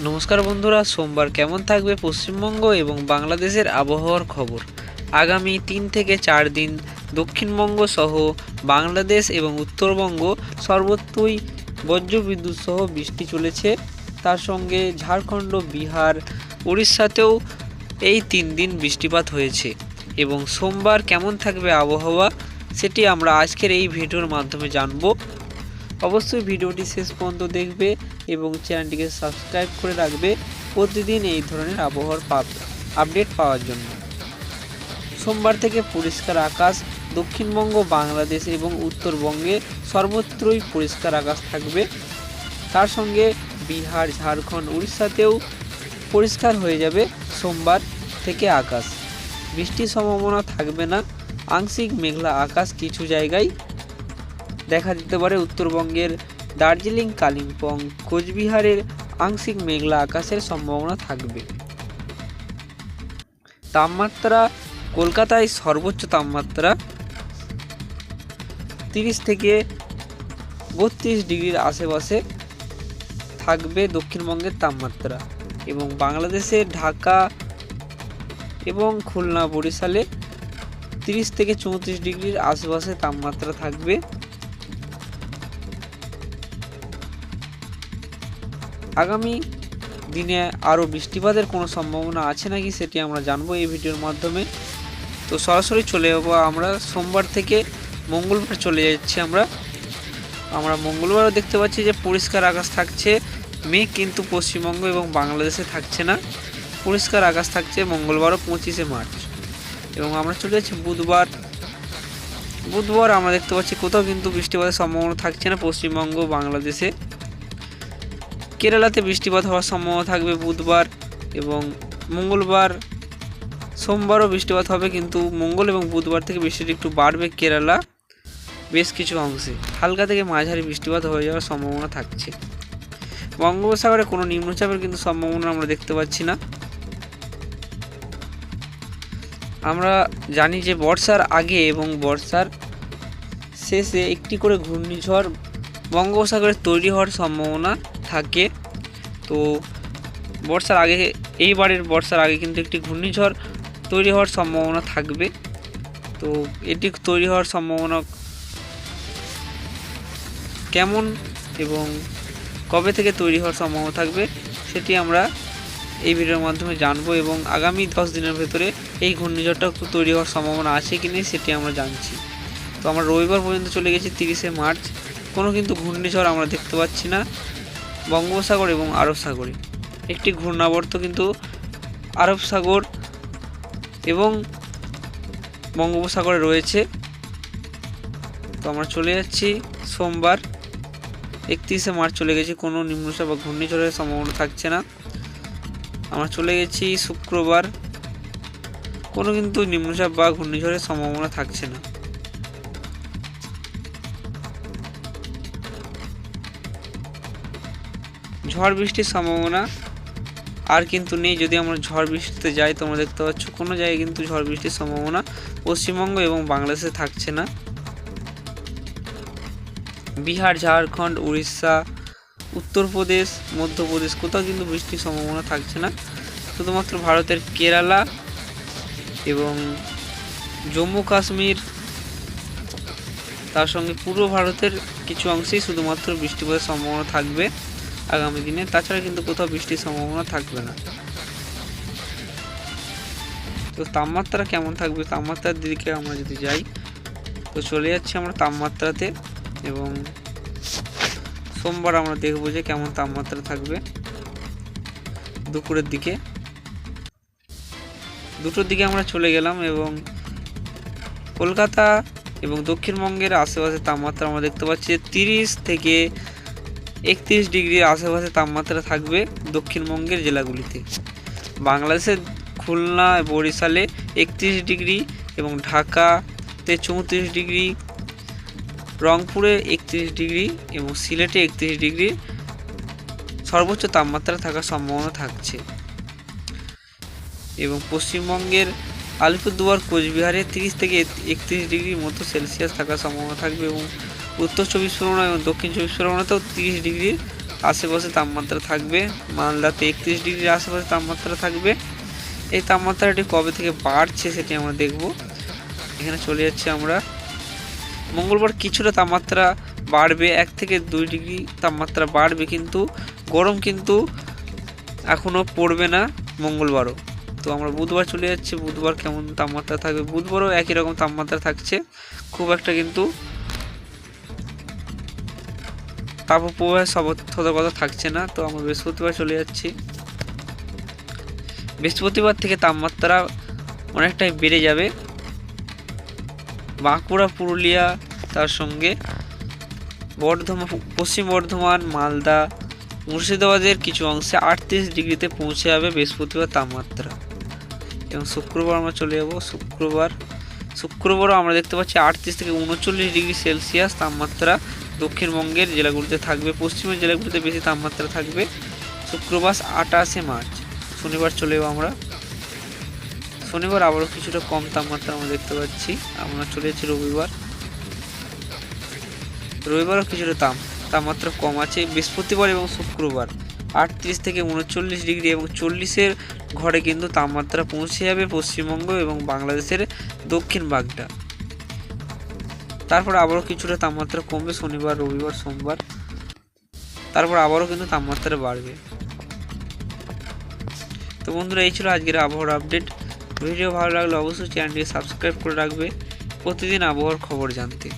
নমস্কার বন্ধুরা, সোমবার কেমন থাকবে পশ্চিমবঙ্গ এবং বাংলাদেশের আবহাওয়ার খবর? আগামী তিন থেকে চার দিন দক্ষিণবঙ্গ সহ বাংলাদেশ এবং উত্তরবঙ্গ সর্বত্রই বজ্রবিদ্যুৎ সহ বৃষ্টি চলেছে। তার সঙ্গে ঝাড়খণ্ড, বিহার উড়িষ্যাতেও এই তিন দিন বৃষ্টিপাত হয়েছে। এবং সোমবার কেমন থাকবে আবহাওয়া, সেটি আমরা আজকের এই ভিডিওর মাধ্যমে জানব। অবশ্যই ভিডিওটি শেষ পর্যন্ত দেখবে এবং চ্যানেলটিকে সাবস্ক্রাইব করে রাখবে। প্রতিদিন এই ধরনের আবহাওয়ার আপডেট পাওয়ার জন্য। সোমবার থেকে পরিষ্কার আকাশ, দক্ষিণবঙ্গ, বাংলাদেশ এবং উত্তরবঙ্গে সর্বত্রই পরিষ্কার আকাশ থাকবে। তার সঙ্গে বিহার, ঝাড়খণ্ড, উড়িষ্যাতেও পরিষ্কার হয়ে যাবে সোমবার থেকে আকাশ। বৃষ্টির সম্ভাবনা থাকবে না। আংশিক মেঘলা আকাশ কিছু জায়গায় দেখা দিতে পারে উত্তরবঙ্গের দার্জিলিং, কালিম্পং, কোচবিহারের আংশিক মেঘলা আকাশের সম্ভাবনা থাকবে। তাপমাত্রা, কলকাতায় সর্বোচ্চ তাপমাত্রা তিরিশ থেকে বত্রিশ ডিগ্রির আশেপাশে থাকবে দক্ষিণবঙ্গের তাপমাত্রা এবং বাংলাদেশে ঢাকা এবং খুলনা বরিশালে তিরিশ থেকে চৌত্রিশ ডিগ্রির আশেপাশে তাপমাত্রা থাকবে। আগামী দিনে আরও বৃষ্টিপাতের কোনো সম্ভাবনা আছে নাকি সেটি আমরা জানব এই ভিডিওর মাধ্যমে। তো সরাসরি চলে যাব আমরা। সোমবার থেকে মঙ্গলবার চলে যাচ্ছি আমরা। আমরা মঙ্গলবারও দেখতে পাচ্ছি যে পরিষ্কার আকাশ থাকছে, মেঘ কিন্তু পশ্চিমবঙ্গ এবং বাংলাদেশে থাকছে না। পরিষ্কার আকাশ থাকছে মঙ্গলবারও পঁচিশে মার্চ। এবং আমরা চলে যাচ্ছি বুধবার। বুধবার আমরা দেখতে পাচ্ছি কোথাও কিন্তু বৃষ্টিপাতের সম্ভাবনা থাকছে না পশ্চিমবঙ্গ, বাংলাদেশে। কেরালাতে বৃষ্টিপাত হওয়ার সম্ভাবনা থাকবে বুধবার এবং মঙ্গলবার। সোমবারও বৃষ্টিপাত হবে, কিন্তু মঙ্গল এবং বুধবার থেকে বৃষ্টিটা একটু বাড়বে কেরালা বেশ কিছু অংশে। হালকা থেকে মাঝারি বৃষ্টিপাত হয়ে যাওয়ার সম্ভাবনা থাকছে। বঙ্গোপসাগরে কোনো নিম্নচাপের কিন্তু সম্ভাবনা আমরা দেখতে পাচ্ছি না। আমরা জানি যে বর্ষার আগে এবং বর্ষার শেষে একটি করে ঘূর্ণিঝড় বঙ্গোপসাগরে তৈরি হওয়ার সম্ভাবনা থাকে। তো বর্ষার আগে, এইবারের বর্ষার আগে কিন্তু একটি ঘূর্ণিঝড় তৈরি হওয়ার সম্ভাবনা থাকবে। তো এটি তৈরি হওয়ার সম্ভাবনা কেমন এবং কবে থেকে তৈরি হওয়ার সম্ভাবনা থাকবে, সেটি আমরা এই ভিডিওর মাধ্যমে জানব এবং আগামী দশ দিনের ভেতরে এই ঘূর্ণিঝড়টা তৈরি হওয়ার সম্ভাবনা আছে কি নেই সেটি আমরা জানছি। তো আমরা রবিবার পর্যন্ত চলে গেছি, তিরিশে মার্চ। কোনো কিন্তু ঘূর্ণিঝড় আমরা দেখতে পাচ্ছি না। বঙ্গোপসাগর এবং আরব সাগরে। একটি ঘূর্ণাবর্ত কিন্তু আরব সাগর এবং বঙ্গোপসাগরে রয়েছে। তো আমরা চলে যাচ্ছি সোমবার, একত্রিশে মার্চ চলে গেছি। কোনো নিম্নচাপ বা ঘূর্ণিঝড়ের সম্ভাবনা থাকছে না। আমরা চলে গেছি শুক্রবার। কোনো কিন্তু নিম্নচাপ বা ঘূর্ণিঝড়ের সম্ভাবনা থাকছে না। ঝড় বৃষ্টির সম্ভাবনা আর কিন্তু নেই। যদি আমরা ঝড় বৃষ্টিতে যাই, তোমরা দেখতে পাচ্ছ, কোনো জায়গায় কিন্তু ঝড় বৃষ্টির সম্ভাবনা পশ্চিমবঙ্গ এবং বাংলাদেশে থাকছে না। বিহার, ঝাড়খণ্ড, উড়িষ্যা, উত্তরপ্রদেশ, মধ্যপ্রদেশ, কোথাও কিন্তু বৃষ্টির সম্ভাবনা থাকছে না। শুধুমাত্র ভারতের কেরালা এবং জম্মু কাশ্মীর, তার সঙ্গে পূর্ব ভারতের কিছু অংশেই শুধুমাত্র বৃষ্টিপাতের সম্ভাবনা থাকবে। আগামী দিনে। তাছাড়া কিন্তু কোথাও বৃষ্টির সম্ভাবনা থাকবে না। তো তাপমাত্রা কেমন থাকবে? তাপমাত্রার দিকে আমরা যদি যাই, তো চলে যাচ্ছি আমরা তাপমাত্রাতে এবং সোমবার আমরা দেখব যে কেমন তাপমাত্রা থাকবে দুপুরের দিকে। দুটোর দিকে আমরা চলে গেলাম এবং কলকাতা এবং দক্ষিণবঙ্গের আশেপাশে তাপমাত্রা আমরা দেখতে পাচ্ছি তিরিশ থেকে একত্রিশ ডিগ্রির আশেপাশে তাপমাত্রা থাকবে দক্ষিণবঙ্গের জেলাগুলিতে। বাংলাদেশের খুলনা, বরিশালে একত্রিশ ডিগ্রি এবং ঢাকাতে চৌত্রিশ ডিগ্রি, রংপুরে একত্রিশ ডিগ্রি এবং সিলেটে একত্রিশ ডিগ্রি সর্বোচ্চ তাপমাত্রা থাকার সম্ভাবনা থাকছে। এবং পশ্চিমবঙ্গের আলিপুরদুয়ার, কোচবিহারে তিরিশ থেকে একত্রিশ ডিগ্রির মতো সেলসিয়াস থাকার সম্ভাবনা থাকবে এবং উত্তর চব্বিশ পরগনা এবং দক্ষিণ চব্বিশ পরগনাতেও তিরিশ ডিগ্রির আশেপাশে তাপমাত্রা থাকবে। মালদাতে একত্রিশ ডিগ্রির আশেপাশে তাপমাত্রা থাকবে। এই তাপমাত্রাটি কবে থেকে বাড়ছে সেটি আমরা দেখব। এখানে চলে যাচ্ছি আমরা। মঙ্গলবার কিছুটা তাপমাত্রা বাড়বে, এক থেকে দুই ডিগ্রি তাপমাত্রা বাড়বে কিন্তু গরম কিন্তু এখনও পড়বে না মঙ্গলবারও। তো আমরা বুধবার চলে যাচ্ছি, বুধবার কেমন তাপমাত্রা থাকবে? বুধবারও একই রকম তাপমাত্রা থাকছে। খুব একটা কিন্তু তাপপ্রবাহের সতর্কতা থাকছে না, তো আমরা বৃহস্পতিবার চলে যাচ্ছি। বৃহস্পতিবার থেকে তাপমাত্রা অনেকটাই বেড়ে যাবে। বাঁকুড়া, পুরুলিয়া, তার সঙ্গে বর্ধমান, পশ্চিম বর্ধমান, মালদা, মুর্শিদাবাদের কিছু অংশে আটত্রিশ ডিগ্রিতে পৌঁছে যাবে বৃহস্পতিবার তাপমাত্রা। এবং শুক্রবার আমরা চলে যাব, শুক্রবার। শুক্রবারও আমরা দেখতে পাচ্ছি আটত্রিশ থেকে উনচল্লিশ ডিগ্রি সেলসিয়াস তাপমাত্রা দক্ষিণবঙ্গের জেলাগুলিতে থাকবে, পশ্চিমের জেলাগুলিতে বেশি তাপমাত্রা থাকবে। শুক্রবার আঠাশে মার্চ, শনিবার চলে যাব আমরা। শনিবার আবারও কিছুটা কম তাপমাত্রা আমরা দেখতে পাচ্ছি, আমরা চলে যাচ্ছি রবিবার। রবিবারও কিছুটা তাপ, তাপমাত্রা কম আছে। বৃহস্পতিবার এবং শুক্রবার আটত্রিশ থেকে উনচল্লিশ ডিগ্রি এবং চল্লিশের ঘরে কিন্তু তাপমাত্রা পৌঁছে যাবে পশ্চিমবঙ্গ এবং বাংলাদেশের দক্ষিণ ভাগটা। তারপর আবারও কিছুটা তাপমাত্রা কমবে শনিবার, রবিবার, সোমবার। তারপর আবারও কিন্তু তাপমাত্রা বাড়বে। তো বন্ধুরা, এই ছিল আজকের আবহাওয়ার আপডেট। ভিডিও ভালো লাগলে অবশ্যই চ্যানেলটি সাবস্ক্রাইব করে রাখবে। প্রতিদিন আবহাওয়ার খবর জানতে।